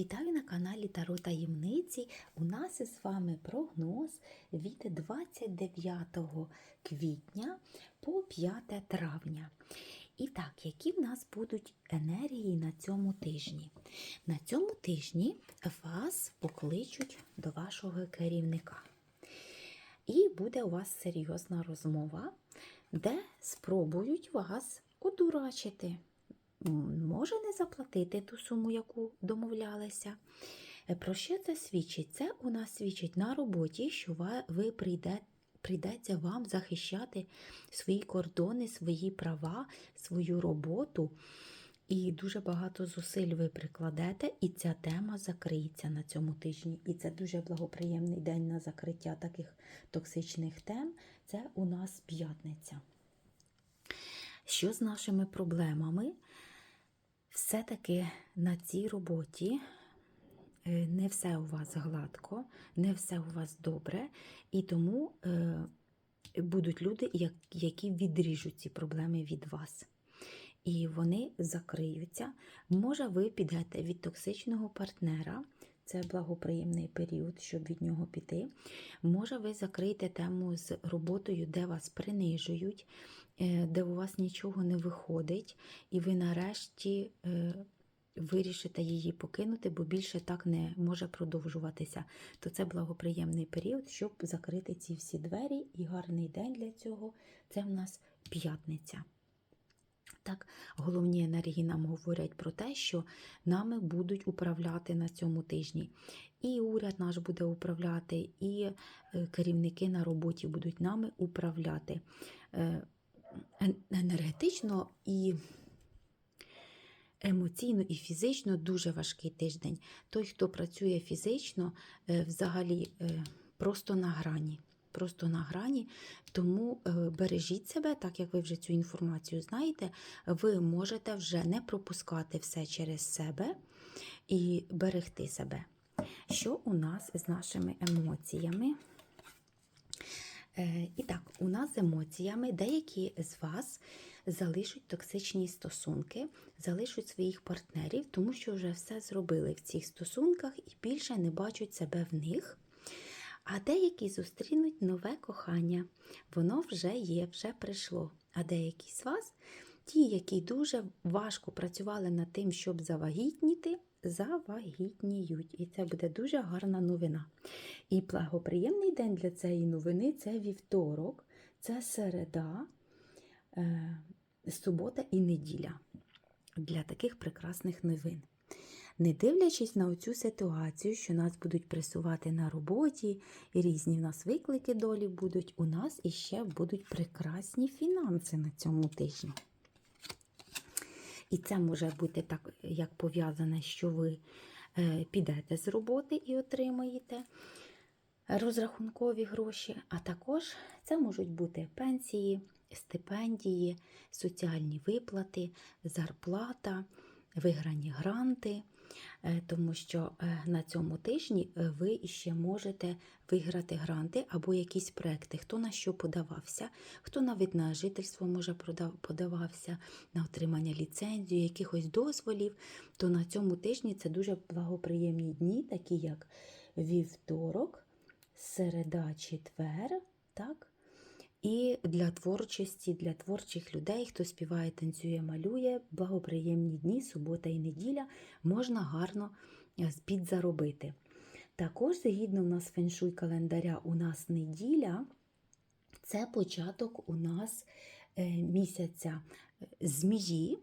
Вітаю на каналі Таро Таємниці. У нас із вами прогноз від 29 квітня по 5 травня. І так, які в нас будуть енергії на цьому тижні? На цьому тижні вас покличуть до вашого керівника. І буде у вас серйозна розмова, де спробують вас одурачити. Може не заплатити ту суму, яку домовлялися. Е, Про що це свідчить? Це у нас свідчить на роботі, що ви прийде, прийдеться вам захищати свої кордони, свої права, свою роботу. І дуже багато зусиль ви прикладете, і ця тема закриється на цьому тижні. І це дуже благоприємний день на закриття таких токсичних тем. Це у нас п'ятниця. Що з нашими проблемами? Все-таки на цій роботі е, не все у вас гладко, не все у вас добре, і тому е, будуть люди, які відріжуть ці проблеми від вас. І вони закриються. Може, ви підете від токсичного партнера, це благоприємний період, щоб від нього піти. Може, ви закриєте тему з роботою, де вас принижують, е, де у вас нічого не виходить, і ви нарешті е, вирішите її покинути, бо більше так не може продовжуватися. То це благоприємний період, щоб закрити ці всі двері. І гарний день для цього це в нас п'ятниця. Так, головні енергії нам говорять про те, що нами будуть управляти на цьому тижні. І уряд наш буде управляти, і е, керівники на роботі будуть нами управляти. Е, Енергетично і емоційно і фізично дуже важкий тиждень. Той, хто працює фізично, е, взагалі просто на грані. Просто на грані, тому е, бережіть себе, так як ви вже цю інформацію знаєте, ви можете вже не пропускати все через себе і берегти себе. Що у нас з нашими емоціями? Е, І так, у нас з емоціями деякі з вас залишать токсичні стосунки, залишать своїх партнерів, тому що вже все зробили в цих стосунках і більше не бачать себе в них. А деякі зустрінуть нове кохання. Воно вже є, вже прийшло. А деякі з вас, ті, які дуже важко працювали над тим, щоб завагітніти, завагітніють. І це буде дуже гарна новина. І благоприємний день для цієї новини це вівторок, це середа, е, субота і неділя для таких прекрасних новин. Не дивлячись на оцю ситуацію, що нас будуть пресувати на роботі, і різні в нас виклики долі будуть, у нас іще будуть прекрасні фінанси на цьому тижні. І це може бути так, як пов'язане, що ви е, підете з роботи і отримаєте розрахункові гроші, а також це можуть бути пенсії, стипендії, соціальні виплати, зарплата, виграні гранти. Е, Тому що е, на цьому тижні е, ви ще можете виграти гранти або якісь проекти, хто на що подавався, хто навіть на жительство може подавався, на отримання ліцензії, якихось дозволів, то на цьому тижні це дуже благоприємні дні, такі як вівторок, середа, четвер, так? І для творчості, для творчих людей, хто співає, танцює, малює, благоприємні дні, субота і неділя можна гарно е, підзаробити. Також, згідно в нас феншуй календаря, у нас неділя це початок у нас е, місяця е, змії.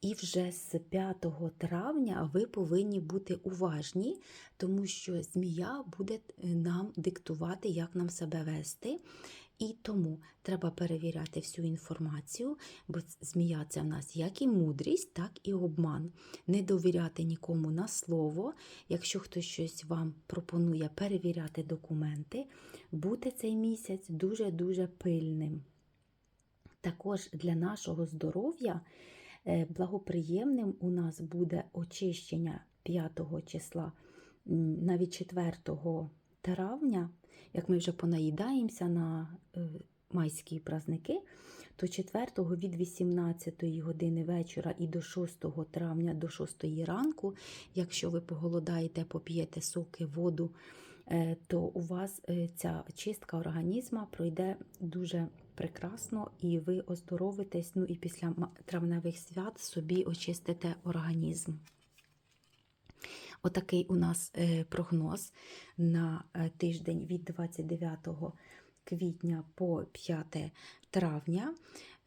І вже з 5 травня ви повинні бути уважні, тому що змія буде нам диктувати, як нам себе вести. І тому треба перевіряти всю інформацію, бо змія це в нас як і мудрість, так і обман. Не довіряти нікому на слово. Якщо хтось щось вам пропонує перевіряти документи, бути цей місяць дуже-дуже пильним. Також для нашого здоров'я е, благоприємним у нас буде очищення 5 числа, навіть 4 травня, як ми вже понаїдаємося на е, майські праздники, то 4 від 18 години вечора і до 6 травня до 6 ранку, якщо ви поголодаєте, поп'єте соки, воду, е, то у вас е, ця чистка організму пройде дуже прекрасно, і ви оздоровитесь. Ну і після травневих свят собі очистите організм. Отакий у нас е, прогноз на е, тиждень від 29 квітня по 5 травня.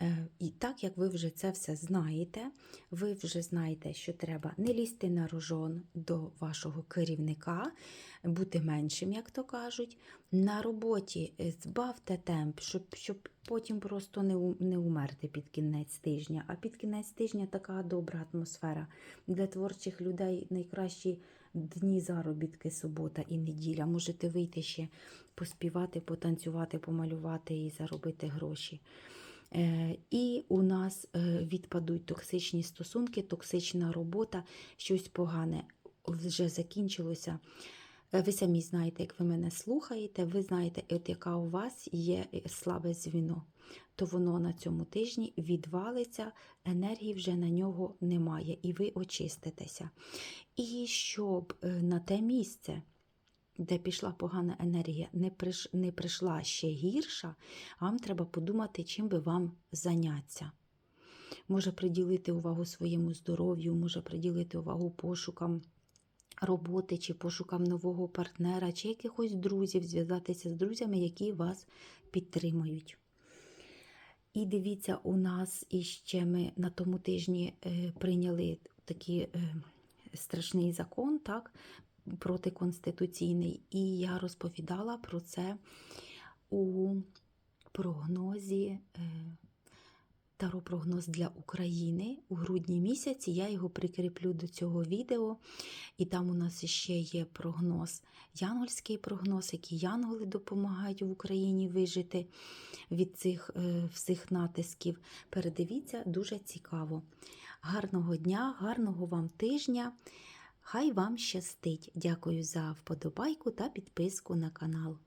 Е, І так як ви вже це все знаєте, ви вже знаєте, що треба не лізти на рожон до вашого керівника, бути меншим, як то кажуть. На роботі е, збавте темп, щоб, щоб потім просто не, не умерти під кінець тижня. А під кінець тижня така добра атмосфера. Для творчих людей найкращі дні заробітки, субота і неділя. Можете вийти ще поспівати, потанцювати, помалювати і заробити гроші. Е, І у нас е, відпадуть токсичні стосунки, токсична робота, щось погане вже закінчилося. Е, Ви самі знаєте, як ви мене слухаєте, ви знаєте, от яка у вас є слабе звіно, то воно на цьому тижні відвалиться, енергії вже на нього немає, і ви очиститеся. І щоб е, на те місце, де пішла погана енергія, не, приш, не прийшла ще гірша, вам треба подумати, чим би вам зайнятися. Може приділити увагу своєму здоров'ю, може приділити увагу пошукам роботи, чи пошукам нового партнера, чи якихось друзів, зв'язатися з друзями, які вас підтримують. І дивіться, у нас іще ми на тому тижні е, прийняли такий е, страшний закон, так, протиконституційний. І я розповідала про це у прогнозі. Е, Таропрогноз для України у грудні місяці. Я його прикріплю до цього відео. І там у нас ще є прогноз, янгольський прогноз, які янголи допомагають в Україні вижити від цих е, всіх натисків. Передивіться, дуже цікаво. Гарного дня, гарного вам тижня. Хай вам щастить. Дякую за вподобайку та підписку на канал.